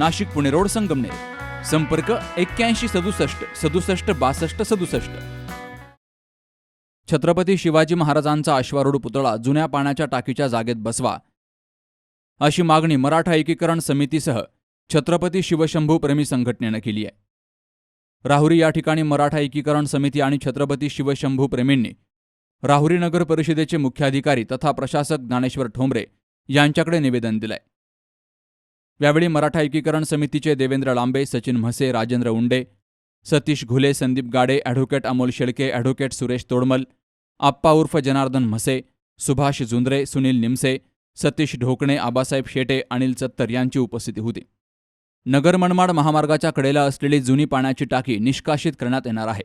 Nashik Pune road Sangamner. संपर्क एक्क्याऐंशी सदुसष्ट सदुसष्ट बासष्ट सदुसष्ट. छत्रपती शिवाजी महाराजांचा अश्वारूढ पुतळा जुन्या पाण्याच्या टाकीच्या जागेत बसवा. अशी मागणी मराठा एकीकरण समितीसह छत्रपती शिवशंभू प्रेमी संघटनेनं केली आहे. राहुरी या ठिकाणी मराठा एकीकरण समिती आणि छत्रपती शिवशंभू प्रेमींनी राहुरी नगर परिषदेचे मुख्याधिकारी तथा प्रशासक ज्ञानेश्वर ठोंबरे यांच्याकडे निवेदन दिलंय. यावेळी मराठा एकीकरण समितीचे देवेंद्र लांबे सचिन म्हसे राजेंद्र उंडे सतीश घुले संदीप गाडे ॲडव्होकेट अमोल शेळके ॲडव्होकेट सुरेश तोडमल आप्पा उर्फ जनार्दन म्हसे सुभाष जुंद्रे सुनील निमसे सतीश ढोकणे आबासाहेब शेटे अनिल चत्तर यांची उपस्थिती होती. नगर मनमाड महामार्गाच्या कडेला असलेली जुनी पाण्याची टाकी निष्कासित करण्यात येणार आहे.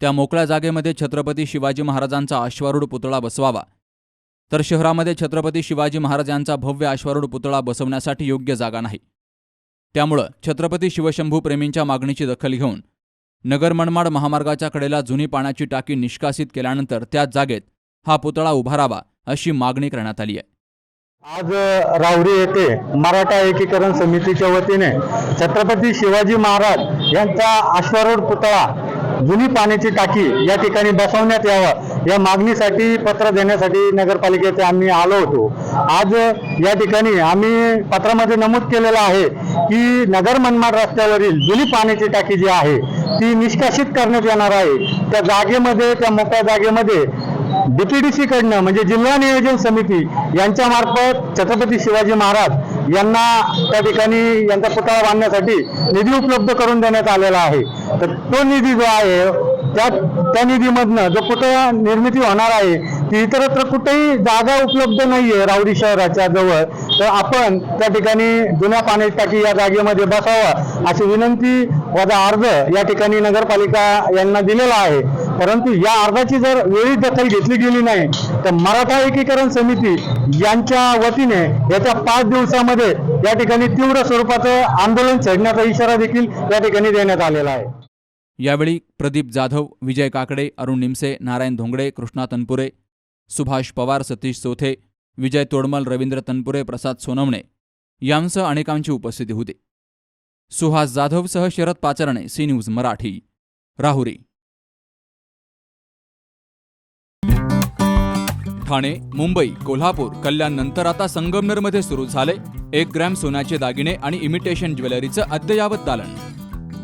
त्या मोकळ्या जागेमध्ये छत्रपती शिवाजी महाराजांचा अश्वारूढ पुतळा बसवावा तर शहरामध्ये छत्रपती शिवाजी महाराज यांचा भव्य अश्वारूढ पुतळा बसवण्यासाठी योग्य जागा नाही. त्यामुळं छत्रपती शिवशंभू प्रेमींच्या मागणीची दखल घेऊन नगर मनमाड महामार्गाच्या कडेला जुनी पाण्याची टाकी निष्कासित केल्यानंतर त्याच जागेत हा पुतळा उभारावा अशी मागणी करण्यात आली आहे. आज रावरी राहुरी येथे मराठा एकीकरण समितीच्या वतीने छत्रपती शिवाजी महाराज यांचा अश्वारूढ पुतळा जुनी पाण्याची टाकी या ठिकाणी बसवण्यात यावा या मागणीसाठी पत्र देण्यासाठी नगरपालिकेचे आम्ही आलो होतो. आज या ठिकाणी आम्ही पत्रामध्ये नमूद केलेलं आहे की नगर मनमाड रस्त्यावरील जुनी पाण्याची टाकी जी आहे ती निष्कासित करण्यात येणार आहे. त्या जागेमध्ये त्या मोकळ्या जागेमध्ये डीपीडीसी कडनं म्हणजे जिल्हा नियोजन समिती यांच्या मार्फत छत्रपती शिवाजी महाराज यांना त्या ठिकाणी यांचा पुतळा बांधण्यासाठी निधी उपलब्ध करून देण्यात आलेला आहे. तर तो निधी जो आहे त्या त्या निधीमधनं जो पुतळा निर्मिती होणार आहे ती इतरत्र कुठेही जागा उपलब्ध नाहीये रावडी शहराच्या जवळ. तर आपण त्या ठिकाणी जुन्या पाण्याची टाकी या जागेमध्ये बसावा अशी विनंती वजा अर्ज या ठिकाणी नगरपालिका यांना दिलेला आहे. परंतु या अर्जाची जर वेळी दखल घेतली गेली नाही तर मराठा एकीकरण समिती यांच्या वतीने याच्या पाच दिवसामध्ये या ठिकाणी तीव्र स्वरूपाचं आंदोलन छेडण्याचा इशारा देखील या ठिकाणी देण्यात आलेला आहे. यावेळी प्रदीप जाधव विजय काकडे अरुण निमसे नारायण धोंगडे कृष्णा तनपुरे सुभाष पवार सतीश चोथे विजय तोडमल रवींद्र तनपुरे प्रसाद सोनवणे यांसह अनेकांची उपस्थिती होती. सुहास जाधवसह शरद पाचरणे सी न्यूज मराठी राहुरी. ठाणे मुंबई कोल्हापूर कल्याण नंतर आता संगमनेरमध्ये सुरू झाले एक ग्रॅम सोन्याचे दागिने आणि इमिटेशन ज्वेलरीचं अद्ययावत दालन.